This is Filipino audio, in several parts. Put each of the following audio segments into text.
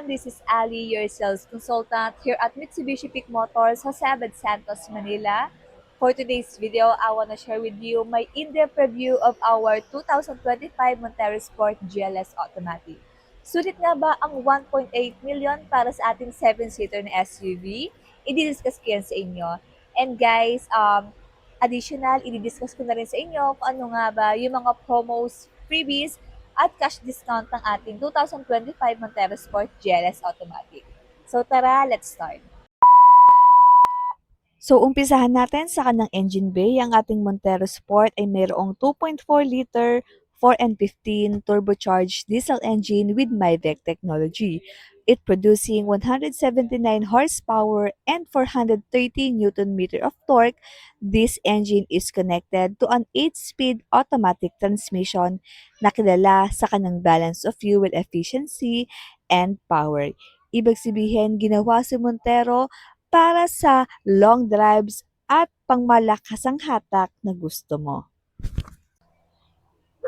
everyone, this is Ali, your sales consultant here at Mitsubishi Peak Motors, Jose Abad Santos, Manila. For today's video, I want to share with you my in-depth review of our 2025 Montero Sport GLS Automatic. Sulit nga ba ang 1.8 million para sa ating 7-seater na SUV? I-discuss ko yan sa inyo. And guys, um, additional, i-discuss ko na rin sa inyo kung ano nga ba yung mga promos, freebies, at cash discount ng ating 2025 Montero Sport GLS Automatic. So tara, let's start. So umpisahan natin sa kanang engine bay. Ang ating Montero Sport ay mayroong 2.4 liter 4 and 15 turbocharged diesel engine with MyVec technology. It producing 179 horsepower and 430 newton meter of torque. This engine is connected to an 8-speed automatic transmission na kilala sa kanang balance of fuel efficiency and power. Ibig sabihin, ginawa si Montero para sa long drives at pangmalakasang hatak na gusto mo.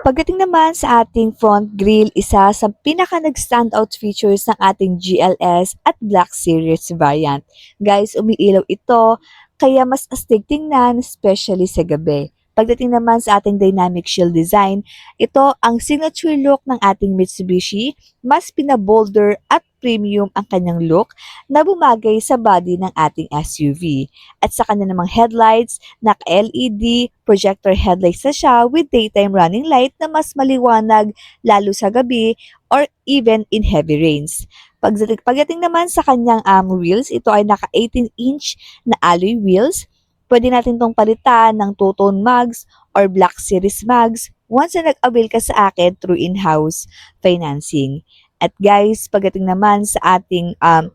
Pagdating naman sa ating front grille, isa sa pinaka nag-standout features ng ating GLS at Black Series variant. Guys, umiilaw ito, kaya mas astig tingnan, especially sa gabi. Pagdating naman sa ating dynamic shield design, ito ang signature look ng ating Mitsubishi, mas pinabolder at premium ang kanyang look na bumagay sa body ng ating SUV. At sa kanya namang headlights, naka-LED projector headlights na siya with daytime running light na mas maliwanag lalo sa gabi or even in heavy rains. Pagdating, pagdating naman sa kanyang um, wheels, ito ay naka 18 inch na alloy wheels. Pwede natin tong palitan ng two-tone mags or black series mags once na nag-avail ka sa akin through in-house financing. At guys, pagdating naman sa ating um,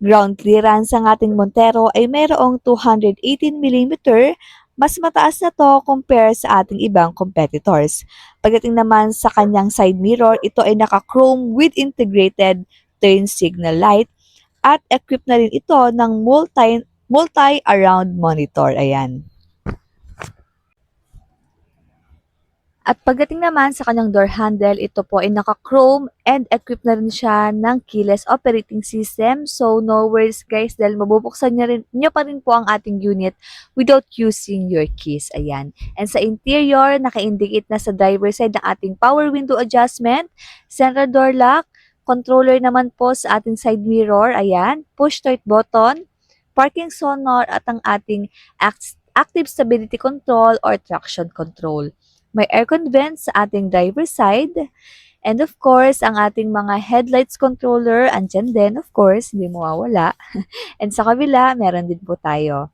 ground clearance ng ating Montero ay mayroong 218mm mas mataas na to compare sa ating ibang competitors. Pagdating naman sa kanyang side mirror, ito ay naka-chrome with integrated turn signal light at equipped na rin ito ng multi multi-around monitor. Ayan. At pagdating naman sa kanyang door handle, ito po ay naka-chrome and equipped na rin siya ng keyless operating system. So, no worries guys dahil mabubuksan niyo, rin, niyo pa rin po ang ating unit without using your keys. Ayan. And sa interior, naka-indicate na sa driver side ng ating power window adjustment, center door lock, controller naman po sa ating side mirror. Ayan. Push start button, parking sonor at ang ating act- active stability control or traction control. May aircon vent sa ating driver side. And of course, ang ating mga headlights controller, andyan din, of course, hindi mawawala. and sa kabila, meron din po tayo.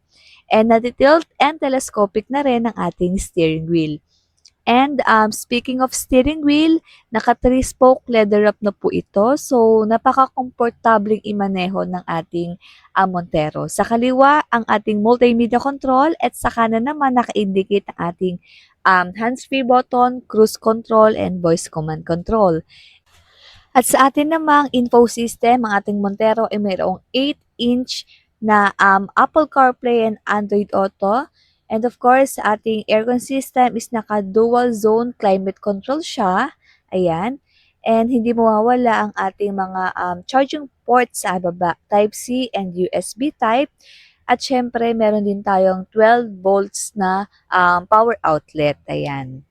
And natitilt and telescopic na rin ang ating steering wheel. And um, speaking of steering wheel, naka 3-spoke leather wrap na po ito. So, napaka-komportabling imaneho ng ating uh, Montero. Sa kaliwa, ang ating multimedia control at sa kanan naman naka-indicate ang ating um, hands-free button, cruise control, and voice command control. At sa atin namang info system, ang ating Montero ay mayroong 8-inch na um, Apple CarPlay and Android Auto. And of course, ating aircon system is naka-dual zone climate control siya. Ayan. And hindi mawawala ang ating mga um, charging ports sa baba, Type-C and USB type. At syempre, meron din tayong 12 volts na um, power outlet. Ayan.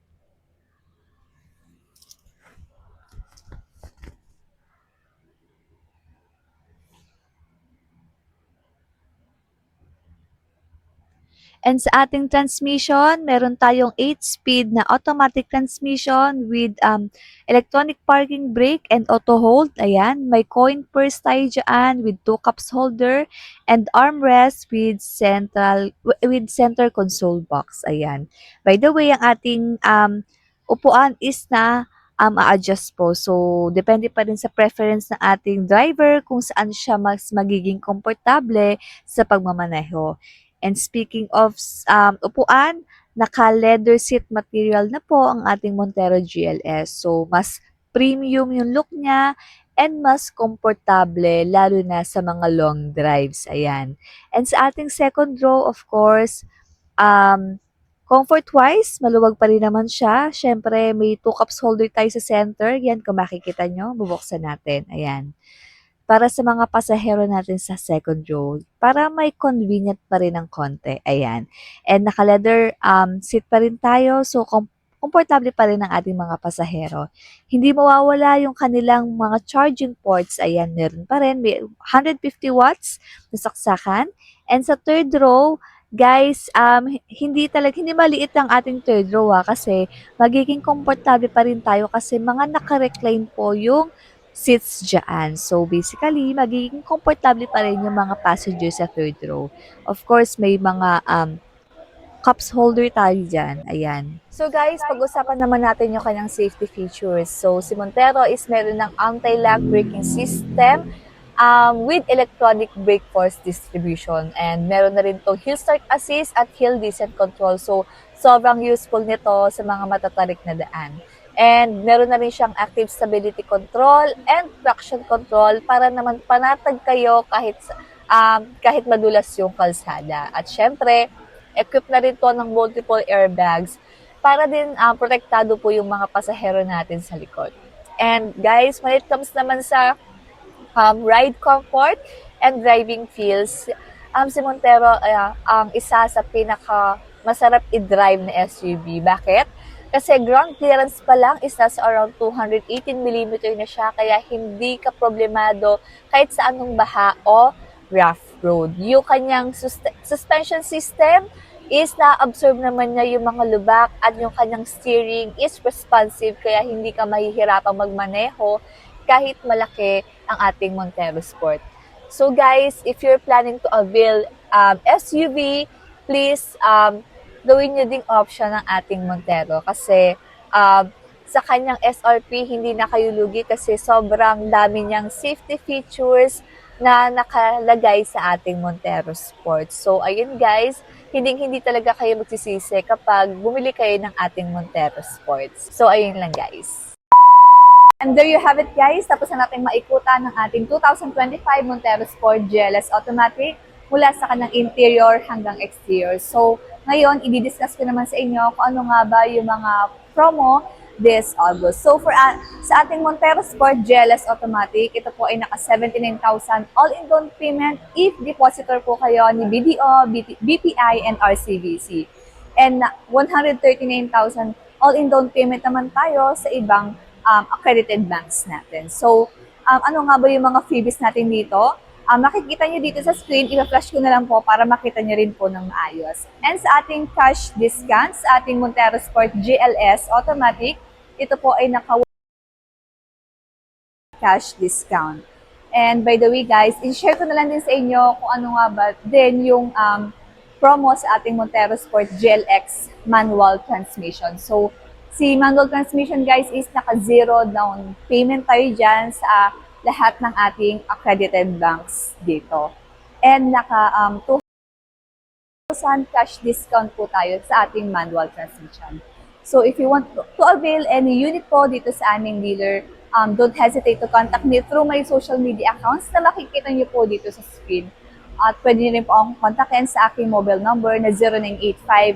And sa ating transmission, meron tayong 8-speed na automatic transmission with um, electronic parking brake and auto hold. Ayan, may coin purse tayo dyan with two cups holder and armrest with central with center console box. Ayan. By the way, ang ating um, upuan is na um, a-adjust po. So, depende pa rin sa preference ng ating driver kung saan siya mas magiging komportable sa pagmamaneho. And speaking of um, upuan, naka-leather seat material na po ang ating Montero GLS. So, mas premium yung look niya and mas komportable lalo na sa mga long drives. Ayan. And sa ating second row, of course, um, comfort-wise, maluwag pa rin naman siya. Siyempre, may two cups holder tayo sa center. Yan, kung makikita nyo, bubuksan natin. Ayan. Para sa mga pasahero natin sa second row, para may convenient pa rin ng konti. Ayan. And naka-leather um, seat pa rin tayo, so com- komportable pa rin ang ating mga pasahero. Hindi mawawala yung kanilang mga charging ports. Ayan, meron pa rin. May 150 watts na saksakan. And sa third row, guys, um, hindi talaga, hindi maliit ang ating third row ah, kasi magiging komportable pa rin tayo kasi mga naka-recline po yung seats dyan. So, basically, magiging komportable pa rin yung mga passengers sa third row. Of course, may mga um, cups holder tayo dyan. Ayan. So guys, pag-usapan naman natin yung kanyang safety features. So si Montero is meron ng anti-lag braking system um, with electronic brake force distribution. And meron na rin to hill start assist at hill descent control. So sobrang useful nito sa mga matatarik na daan. And meron na rin siyang active stability control and traction control para naman panatag kayo kahit um, kahit madulas yung kalsada. At syempre, equip na rin to ng multiple airbags para din uh, protektado po yung mga pasahero natin sa likod. And guys, when it comes naman sa um, ride comfort and driving feels, um, si Montero uh, ang isa sa pinaka masarap i-drive na SUV. Bakit? Kasi ground clearance pa lang is nasa around 218mm na siya kaya hindi ka problemado kahit sa anong baha o rough road. Yung kanyang sus- suspension system is na-absorb naman niya yung mga lubak at yung kanyang steering is responsive kaya hindi ka mahihirapang magmaneho kahit malaki ang ating Montero Sport. So guys, if you're planning to avail um, SUV, please um, gawin nyo ding option ng ating Montero kasi um, sa kanyang SRP hindi na kayo lugi kasi sobrang dami niyang safety features na nakalagay sa ating Montero Sport. So ayun guys, hindi hindi talaga kayo magsisisi kapag bumili kayo ng ating Montero Sports. So ayun lang guys. And there you have it guys, tapos na natin maikutan ng ating 2025 Montero Sport GLS Automatic mula sa kanang interior hanggang exterior. So, ngayon, i-discuss ko naman sa inyo kung ano nga ba yung mga promo this August. So, for uh, sa ating Montero Sport GLS Automatic, ito po ay naka 79,000 all-in down payment if depositor po kayo ni BDO, BT, BPI, and RCBC. And na 139,000 all-in down payment naman tayo sa ibang um, accredited banks natin. So, um, ano nga ba yung mga freebies natin dito? Um, makikita nyo dito sa screen, i-flash ko na lang po para makita nyo rin po ng maayos. And sa ating cash discounts, sa ating Montero Sport GLS Automatic, ito po ay naka cash discount. And by the way guys, i-share ko na lang din sa inyo kung ano nga ba din yung um, promo sa ating Montero Sport GLX manual transmission. So, si manual transmission guys is naka-zero down payment tayo dyan sa lahat ng ating accredited banks dito. And naka um, 2,000 cash discount po tayo sa ating manual transmission. So if you want to, avail any unit po dito sa aming dealer, um, don't hesitate to contact me through my social media accounts na makikita niyo po dito sa screen. At pwede niyo rin po akong kontakin sa aking mobile number na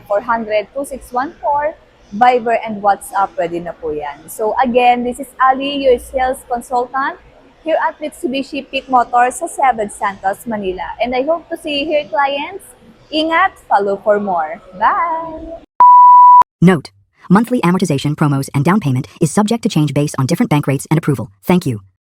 0985-400-2614 Viber and WhatsApp, pwede na po yan. So again, this is Ali, your sales consultant here at Mitsubishi Peak Motors sa 7 Santos, Manila. And I hope to see you here, clients. Ingat, follow for more. Bye! Note: Monthly amortization, promos, and down payment is subject to change based on different bank rates and approval. Thank you.